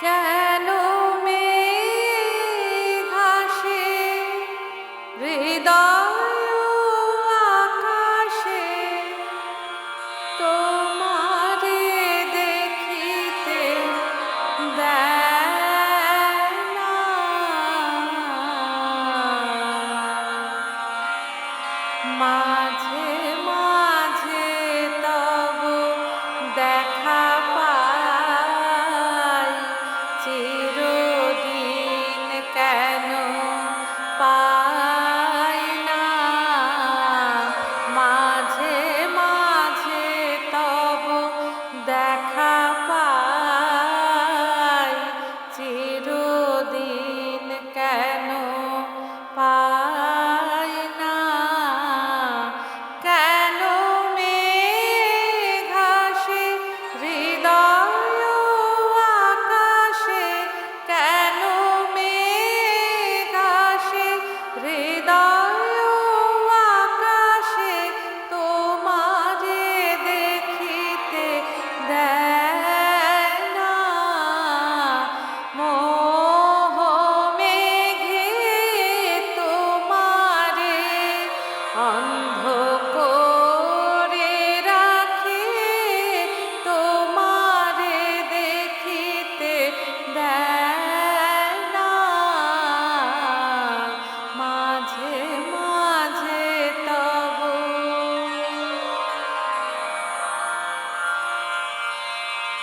কেন মে ঘাসে হৃদয়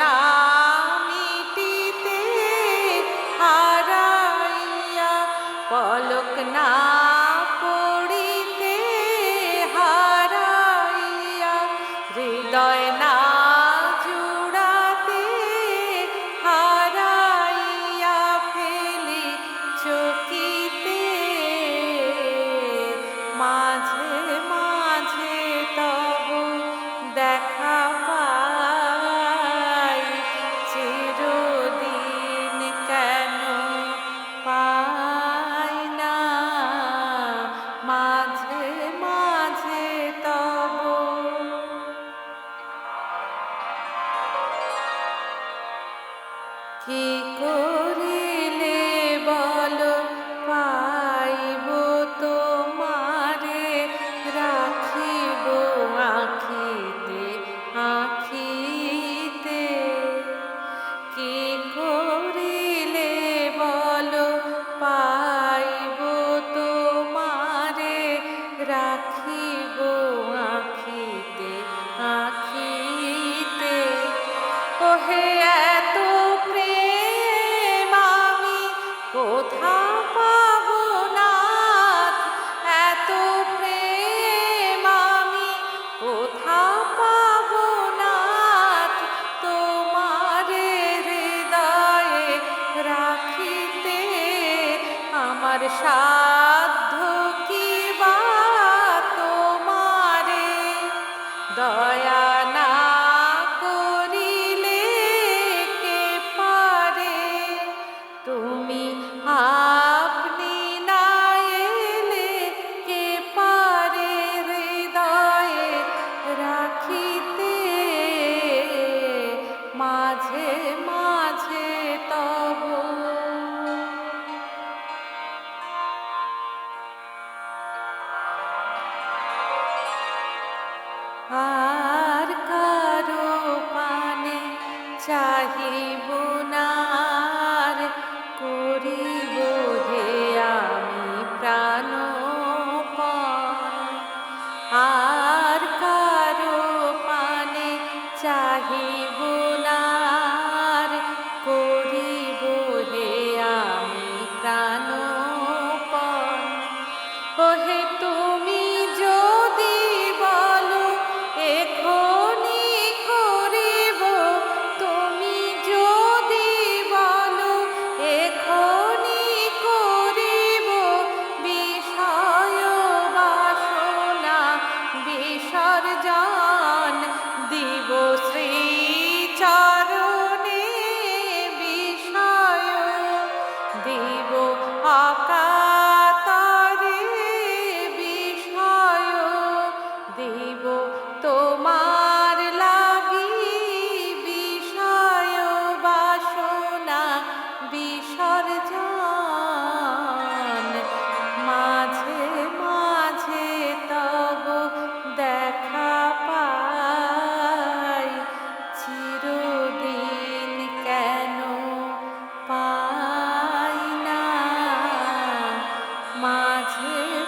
নামিটিতে হারাইয়া পলক না পড়িতে হারাইয়া হৃদয় কি কো সাধ্য Yeah.